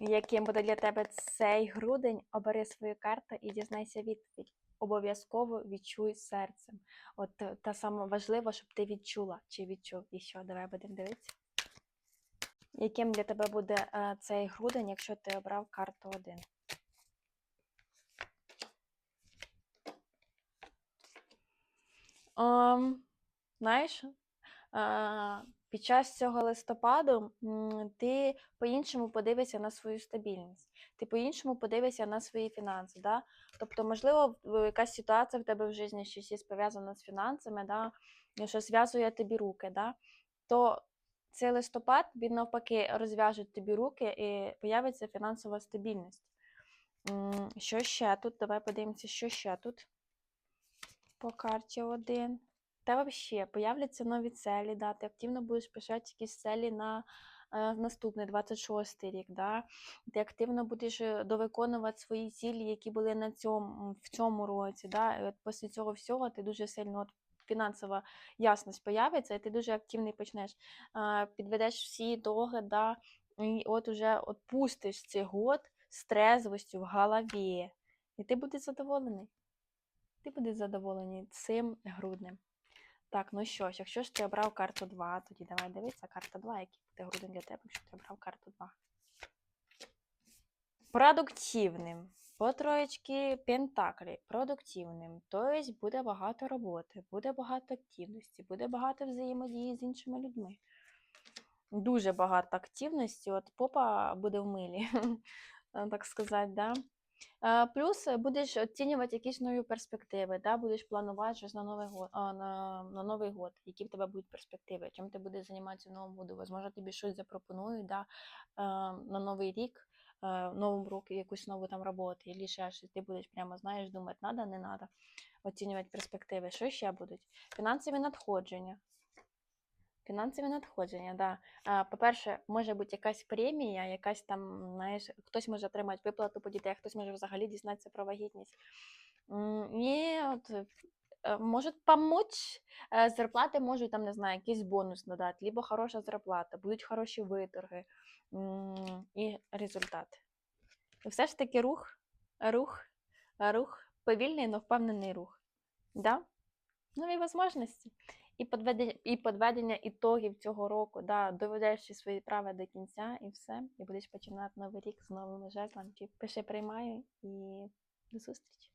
яким буде для тебе цей грудень, обери свою карту і дізнайся відповідь. Обов'язково відчуй серцем. От е, та саме важливо, щоб ти відчула чи відчув. І що, давай будемо дивитися. Яким для тебе буде е, цей грудень, якщо ти обрав карту 1? Ем, знаєш, е, під час цього листопаду ти по-іншому подивишся на свою стабільність, ти по-іншому подивишся на свої фінанси. Да? Тобто, можливо, якась ситуація в тебе в житті щось є пов'язана з фінансами, да? що зв'язує тобі руки, да? то цей листопад він навпаки розв'яже тобі руки і появиться фінансова стабільність. Що ще тут? Давай подивимося, що ще тут по карті 1. Та взагалі появляться нові целі, да, ти активно будеш писати якісь целі на е, наступний 26 рік. Да? Ти активно будеш е, довиконувати свої цілі, які були на цьому, в цьому році. Да? І от після цього всього ти дуже сильно от, фінансова ясність появиться, і ти дуже активний почнеш. Е, підведеш всі ітоги, да? і от уже от цей год з трезвостю в голові. І ти будеш задоволений. Ти будеш задоволений цим груднем. Так, ну що ж, якщо ж ти обрав карту 2, тоді давай дивитися карта 2, який буде грудень для тебе, якщо ти обрав карту 2. Продуктивним. По троєчки пентаклі. Продуктивним. Тобто буде багато роботи, буде багато активності, буде багато взаємодії з іншими людьми. Дуже багато активності. От попа буде в милі, так сказати, да? Е, Плюс е, будеш оцінювати якісь нові перспективи, да? будеш планувати щось на Новий год, на, на Новий год, які в тебе будуть перспективи, чим ти будеш займатися в новому году. Можливо, тобі щось запропонують да? е, на Новий рік, в новому році якусь нову там роботу, або ще щось. Ти будеш прямо знаєш, думати, надо, не надо, оцінювати перспективи. Що ще будуть? Фінансові надходження. Фінансові надходження, да. По-перше, може бути якась премія, якась там, знаєш, хтось може отримати виплату по дітей, хтось може взагалі дізнатися про вагітність. І от, е, можуть помочь, е, зарплати можуть там, не знаю, якийсь бонус надати, либо хороша зарплата, будуть хороші виторги і результати. Все ж таки рух, рух, рух, повільний, але впевнений рух. Да? Нові можливості. І підведення, і підведення ітогів цього року, да, доведеш свої права до кінця і все, і будеш починати новий рік з новими жезлами. Пиши приймаю і до зустрічі.